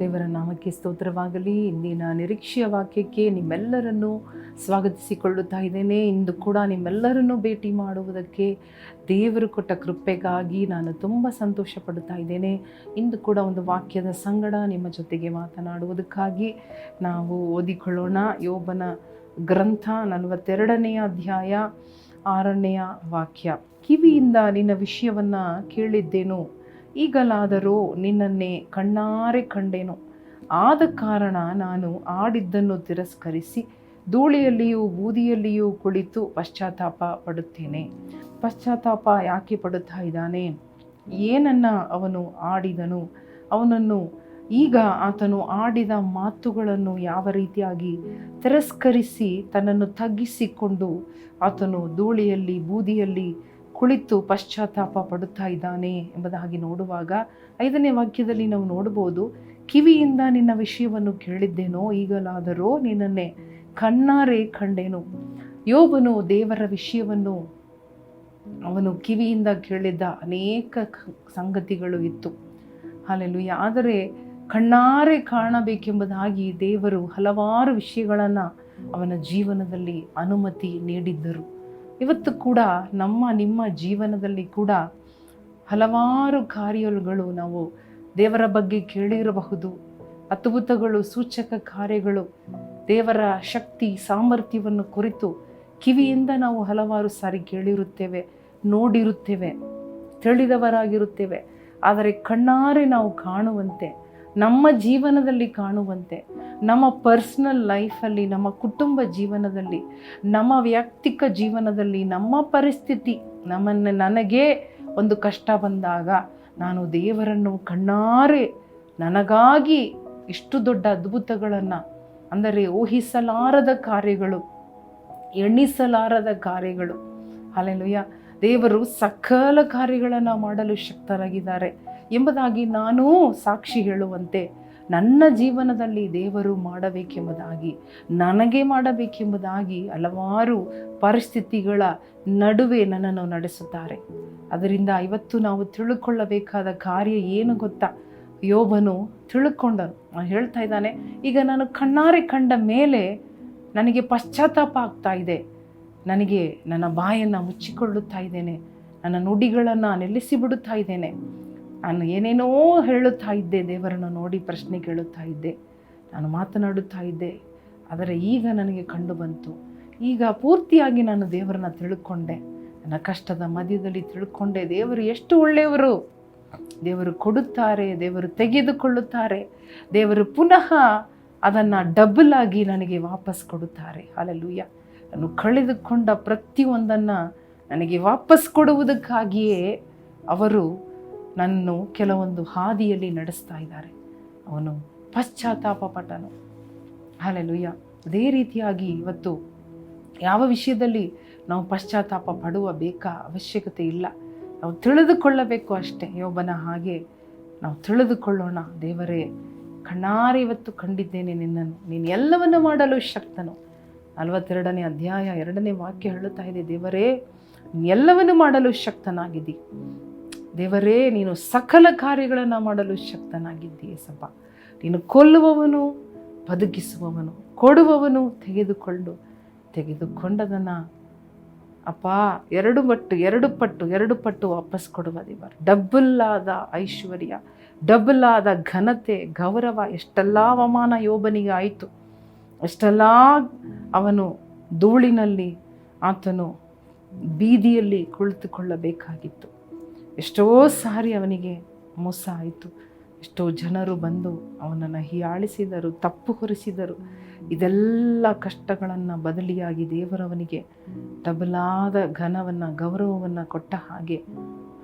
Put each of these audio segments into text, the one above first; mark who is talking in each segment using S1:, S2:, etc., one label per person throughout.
S1: ದೇವರ ನಾಮಕ್ಕೆ ಸ್ತೋತ್ರವಾಗಲಿ. ಇಂದಿನ ನಿರೀಕ್ಷೆಯ ವಾಕ್ಯಕ್ಕೆ ನಿಮ್ಮೆಲ್ಲರನ್ನು ಸ್ವಾಗತಿಸಿಕೊಳ್ಳುತ್ತಾ ಇದ್ದೇನೆ. ಇಂದು ಕೂಡ ನಿಮ್ಮೆಲ್ಲರನ್ನು ಭೇಟಿ ಮಾಡುವುದಕ್ಕೆ ದೇವರು ಕೊಟ್ಟ ಕೃಪೆಗಾಗಿ ನಾನು ತುಂಬ ಸಂತೋಷ ಪಡುತ್ತಾ ಇದ್ದೇನೆ. ಇಂದು ಕೂಡ ಒಂದು ವಾಕ್ಯದ ಸಂಗಡ ನಿಮ್ಮ ಜೊತೆಗೆ ಮಾತನಾಡುವುದಕ್ಕಾಗಿ ನಾವು ಓದಿಕೊಳ್ಳೋಣ. ಯೋಬನ ಗ್ರಂಥ ನಲವತ್ತೆರಡನೆಯ ಅಧ್ಯಾಯ ಆರನೆಯ ವಾಕ್ಯ. ಕಿವಿಯಿಂದ ನಿನ್ನ ವಿಷಯವನ್ನು ಕೇಳಿದ್ದೇನು? ಈಗಲಾದರೂ ನಿನ್ನನ್ನೇ ಕಣ್ಣಾರೆ ಕಂಡೆನು. ಆದ ಕಾರಣ ನಾನು ಆಡಿದ್ದನ್ನು ತಿರಸ್ಕರಿಸಿ ಧೂಳಿಯಲ್ಲಿಯೂ ಬೂದಿಯಲ್ಲಿಯೂ ಕುಳಿತು ಪಶ್ಚಾತ್ತಾಪ ಪಡುತ್ತೇನೆ. ಪಶ್ಚಾತ್ತಾಪ ಯಾಕೆ ಪಡುತ್ತಾ ಇದ್ದಾನೆ? ಏನನ್ನ ಅವನು ಆಡಿದನು. ಅವನನ್ನು ಈಗ ಆತನು ಆಡಿದ ಮಾತುಗಳನ್ನು ಯಾವ ರೀತಿಯಾಗಿ ತಿರಸ್ಕರಿಸಿ ತನ್ನನ್ನು ತಗ್ಗಿಸಿಕೊಂಡು ಆತನು ಧೂಳಿಯಲ್ಲಿ ಬೂದಿಯಲ್ಲಿ ಕುಳಿತು ಪಶ್ಚಾತ್ತಾಪ ಪಡುತ್ತಾ ಇದ್ದಾನೆ ಎಂಬುದಾಗಿ ನೋಡುವಾಗ ಐದನೇ ವಾಕ್ಯದಲ್ಲಿ ನಾವು ನೋಡ್ಬೋದು ಕಿವಿಯಿಂದ ನಿನ್ನ ವಿಷಯವನ್ನು ಕೇಳಿದ್ದೇನೋ ಈಗಲಾದರೂ ನಿನ್ನನ್ನೇ ಕಣ್ಣಾರೆ ಕಂಡೇನು. ಯೋಬನು ದೇವರ ವಿಷಯವನ್ನು ಅವನು ಕಿವಿಯಿಂದ ಕೇಳಿದ್ದ ಅನೇಕ ಸಂಗತಿಗಳು ಇತ್ತು. ಅಲ್ಲೆಲ್ಲೂ ಆದರೆ ಕಣ್ಣಾರೆ ಕಾಣಬೇಕೆಂಬುದಾಗಿ ದೇವರು ಹಲವಾರು ವಿಷಯಗಳನ್ನು ಅವನ ಜೀವನದಲ್ಲಿ ಅನುಮತಿ ನೀಡಿದ್ದರು. ಇವತ್ತು ಕೂಡ ನಮ್ಮ, ನಿಮ್ಮ ಜೀವನದಲ್ಲಿ ಕೂಡ ಹಲವಾರು ಕಾರ್ಯಗಳು ನಾವು ದೇವರ ಬಗ್ಗೆ ಕೇಳಿರಬಹುದು. ಅದ್ಭುತಗಳು, ಸೂಚಕ ಕಾರ್ಯಗಳು ದೇವರ ಶಕ್ತಿ, ಸಾಮರ್ಥ್ಯವನ್ನು ಕುರಿತು ಕಿವಿಯಿಂದ ನಾವು ಹಲವಾರು ಸಾರಿ ಕೇಳಿರುತ್ತೇವೆ, ನೋಡಿರುತ್ತೇವೆ, ತಿಳಿದವರಾಗಿರುತ್ತೇವೆ. ಆದರೆ ಕಣ್ಣಾರೆ ನಾವು ಕಾಣುವಂತೆ ನಮ್ಮ ಜೀವನದಲ್ಲಿ ಕಾಣುವಂತೆ, ನಮ್ಮ ಪರ್ಸ್ನಲ್ ಲೈಫಲ್ಲಿ ನಮ್ಮ ಕುಟುಂಬ ಜೀವನದಲ್ಲಿ, ನಮ್ಮ ವೈಯಕ್ತಿಕ ಜೀವನದಲ್ಲಿ, ನಮ್ಮ ಪರಿಸ್ಥಿತಿ ನಮ್ಮನ್ನು ನನಗೆ ಒಂದು ಕಷ್ಟ ಬಂದಾಗ ನಾನು ದೇವರನ್ನು ಕಣ್ಣಾರೆ ನನಗಾಗಿ ಇಷ್ಟು ದೊಡ್ಡ ಅದ್ಭುತಗಳನ್ನು, ಅಂದರೆ ಊಹಿಸಲಾರದ ಕಾರ್ಯಗಳು, ಎಣಿಸಲಾರದ ಕಾರ್ಯಗಳು. ಅಲ್ಲೆಲುಯ್ಯ ದೇವರು ಸಕಲ ಕಾರ್ಯಗಳನ್ನು ಮಾಡಲು ಶಕ್ತರಾಗಿದ್ದಾರೆ. ಎಂಬುದಾಗಿ ನಾನೂ ಸಾಕ್ಷಿ ಹೇಳುವಂತೆ ನನ್ನ ಜೀವನದಲ್ಲಿ ದೇವರು ಮಾಡಬೇಕೆಂಬುದಾಗಿ, ನನಗೆ ಮಾಡಬೇಕೆಂಬುದಾಗಿ ಹಲವಾರು ಪರಿಸ್ಥಿತಿಗಳ ನಡುವೆ ನನ್ನನ್ನು ನಡೆಸುತ್ತಾರೆ. ಅದರಿಂದ ಇವತ್ತು ನಾವು ತಿಳುಕೊಳ್ಳಬೇಕಾದ ಕಾರ್ಯ ಏನು ಗೊತ್ತಾ? ಯೋಬನು ತಿಳ್ಕೊಂಡನು. ಹೇಳ್ತಾ ಇದ್ದಾನೆ, ಈಗ ನಾನು ಕಣ್ಣಾರೆ ಕಂಡ ಮೇಲೆ ನನಗೆ ಪಶ್ಚಾತ್ತಾಪ ಆಗ್ತಾ ಇದೆ. ನನಗೆ ನನ್ನ ಬಾಯನ್ನು ಮುಚ್ಚಿಕೊಳ್ಳುತ್ತಾ ಇದ್ದೇನೆ. ನನ್ನ ನುಡಿಗಳನ್ನು ನಿಲ್ಲಿಸಿಬಿಡುತ್ತಾ ಇದ್ದೇನೆ. ನಾನು ಏನೇನೋ ಹೇಳುತ್ತಾ ಇದ್ದೆ, ದೇವರನ್ನು ನೋಡಿ ಪ್ರಶ್ನೆ ಕೇಳುತ್ತಾ ಇದ್ದೆ, ನಾನು ಮಾತನಾಡುತ್ತಾ ಇದ್ದೆ, ಆದರೆ ಈಗ ನನಗೆ ಕಂಡು ಬಂತು. ಈಗ ಪೂರ್ತಿಯಾಗಿ ನಾನು ದೇವರನ್ನ ತಿಳ್ಕೊಂಡೆ. ನನ್ನ ಕಷ್ಟದ ಮಧ್ಯದಲ್ಲಿ ತಿಳ್ಕೊಂಡೆ. ದೇವರು ಎಷ್ಟು ಒಳ್ಳೆಯವರು. ದೇವರು ಕೊಡುತ್ತಾರೆ, ದೇವರು ತೆಗೆದುಕೊಳ್ಳುತ್ತಾರೆ, ದೇವರು ಪುನಃ ಅದನ್ನು ಡಬಲ್ ಆಗಿ ನನಗೆ ವಾಪಸ್ ಕೊಡುತ್ತಾರೆ. ಅಲ್ಲೂಯ್ಯ ನಾನು ಕಳೆದುಕೊಂಡ ಪ್ರತಿಯೊಂದನ್ನು ನನಗೆ ವಾಪಸ್ ಕೊಡುವುದಕ್ಕಾಗಿಯೇ ಅವರು ನನ್ನು ಕೆಲವೊಂದು ಹಾದಿಯಲ್ಲಿ ನಡೆಸ್ತಾ ಇದ್ದಾರೆ. ಅವನು ಪಶ್ಚಾತ್ತಾಪ ಪಟ್ಟನು. ಹಾಲೆಲುಯ್ಯ ಅದೇ ರೀತಿಯಾಗಿ ಇವತ್ತು ಯಾವ ವಿಷಯದಲ್ಲಿ ನಾವು ಪಶ್ಚಾತ್ತಾಪ ಪಡುವ ಬೇಕಾ ಅವಶ್ಯಕತೆ ಇಲ್ಲ. ನಾವು ತಿಳಿದುಕೊಳ್ಳಬೇಕು ಅಷ್ಟೇ. ಯೋಬನ ಹಾಗೆ ನಾವು ತಿಳಿದುಕೊಳ್ಳೋಣ. ದೇವರೇ, ಕಣ್ಣಾರೆ ಇವತ್ತು ಕಂಡಿದ್ದೇನೆ ನಿನ್ನನ್ನು. ನೀನು ಎಲ್ಲವನ್ನು ಮಾಡಲು ಶಕ್ತನು. ನಲವತ್ತೆರಡನೇ ಅಧ್ಯಾಯ, ಎರಡನೇ ವಾಕ್ಯ ಹೇಳುತ್ತಾ ಇದೆ. ದೇವರೇ, ನೀನು ಎಲ್ಲವನ್ನು ಮಾಡಲು ಶಕ್ತನಾಗಿದ್ದಿ. ದೇವರೇ, ನೀನು ಸಕಲ ಕಾರ್ಯಗಳನ್ನು ಮಾಡಲು ಶಕ್ತನಾಗಿದ್ದೀಯ ಸಪ್ಪ ನೀನು ಕೊಲ್ಲುವವನು, ಬದುಕಿಸುವವನು, ಕೊಡುವವನು ತೆಗೆದುಕೊಂಡು, ತೆಗೆದುಕೊಂಡದನ್ನು ಅಪ್ಪ, ಎರಡು ಮಟ್ಟು, ಎರಡು ಪಟ್ಟು ಎರಡು ಪಟ್ಟು ವಾಪಸ್ ಕೊಡುವ ದೇವರು. ಡಬ್ಬಲ್ ಆದ ಐಶ್ವರ್ಯ ಡಬ್ಬಲ್ ಆದ ಘನತೆ, ಗೌರವ, ಎಷ್ಟೆಲ್ಲ ಅವಮಾನ ಯೋಬನಿಗೆ ಆಯಿತು. ಎಷ್ಟೆಲ್ಲ ಅವನು ಧೂಳಿನಲ್ಲಿ ಆತನು ಬೀದಿಯಲ್ಲಿ ಕುಳಿತುಕೊಳ್ಳಬೇಕಾಗಿತ್ತು. ಎಷ್ಟೋ ಸಾರಿ ಅವನಿಗೆ ಮೋಸ ಆಯಿತು. ಎಷ್ಟೋ ಜನರು ಬಂದು ಅವನನ್ನು ಹೀಯಾಳಿಸಿದರು, ತಪ್ಪು ಹೊರಿಸಿದರು. ಇದೆಲ್ಲ ಕಷ್ಟಗಳನ್ನು ಬದಲಿಯಾಗಿ ದೇವರವನಿಗೆ ತಬಲಾದ ಘನವನ್ನು, ಗೌರವವನ್ನು ಕೊಟ್ಟ ಹಾಗೆ,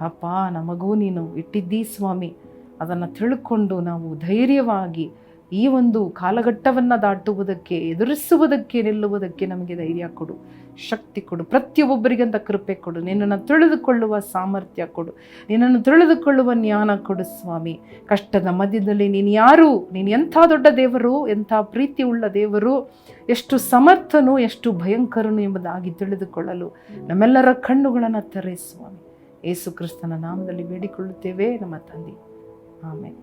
S1: ಅಪ್ಪ, ನಮಗೂ ನೀನು ಇಟ್ಟಿದ್ದೀ ಸ್ವಾಮಿ. ಅದನ್ನು ತಿಳ್ಕೊಂಡು ನಾವು ಧೈರ್ಯವಾಗಿ ಈ ಒಂದು ಕಾಲಘಟ್ಟವನ್ನು ದಾಟುವುದಕ್ಕೆ, ಎದುರಿಸುವುದಕ್ಕೆ, ನಿಲ್ಲುವುದಕ್ಕೆ ನಮಗೆ ಧೈರ್ಯ ಕೊಡು, ಶಕ್ತಿ ಕೊಡು, ಪ್ರತಿಯೊಬ್ಬರಿಗಂತ ಕೃಪೆ ಕೊಡು. ನಿನ್ನನ್ನು ತಿಳಿದುಕೊಳ್ಳುವ ಸಾಮರ್ಥ್ಯ ಕೊಡು. ನಿನ್ನನ್ನು ತಿಳಿದುಕೊಳ್ಳುವ ಜ್ಞಾನ ಕೊಡು ಸ್ವಾಮಿ. ಕಷ್ಟದ ಮಧ್ಯದಲ್ಲಿ ನೀನು ಯಾರು? ನೀನು ಎಂಥ ದೊಡ್ಡ ದೇವರು? ಎಂಥ ಪ್ರೀತಿ ಉಳ್ಳ ದೇವರು? ಎಷ್ಟು ಸಮರ್ಥನು, ಎಷ್ಟು ಭಯಂಕರನು ಎಂಬುದಾಗಿ ತಿಳಿದುಕೊಳ್ಳಲು ನಮ್ಮೆಲ್ಲರ ಕಣ್ಣುಗಳನ್ನು ತೆರೆ ಸ್ವಾಮಿ. ಯೇಸು ಕ್ರಿಸ್ತನ ನಾಮದಲ್ಲಿ ಬೇಡಿಕೊಳ್ಳುತ್ತೇವೆ. ನಮ್ಮ ತಂದೆ. ಆಮೇಲೆ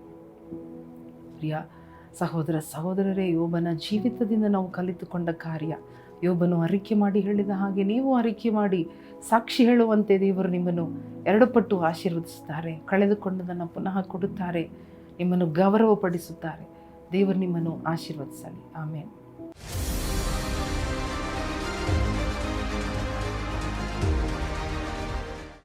S1: ಪ್ರಿಯ ಸಹೋದರ ಸಹೋದರರೇ, ಯೋಬನ ಜೀವಿತದಿಂದ ನಾವು ಕಲಿತುಕೊಂಡ ಕಾರ್ಯ. ಯೋಬನು ಅರಿಕೆ ಮಾಡಿ ಹೇಳಿದ ಹಾಗೆ ನೀವು ಅರಿಕೆ ಮಾಡಿ ಸಾಕ್ಷಿ ಹೇಳುವಂತೆ ದೇವರು ನಿಮ್ಮನ್ನು ಎರಡು ಪಟ್ಟು ಆಶೀರ್ವದಿಸುತ್ತಾರೆ, ಕಳೆದುಕೊಂಡದನ್ನು ಪುನಃ ಕೊಡುತ್ತಾರೆ, ನಿಮ್ಮನ್ನು ಗೌರವಪಡಿಸುತ್ತಾರೆ. ದೇವರು ನಿಮ್ಮನ್ನು ಆಶೀರ್ವದಿಸಲಿ. ಆಮೇಲೆ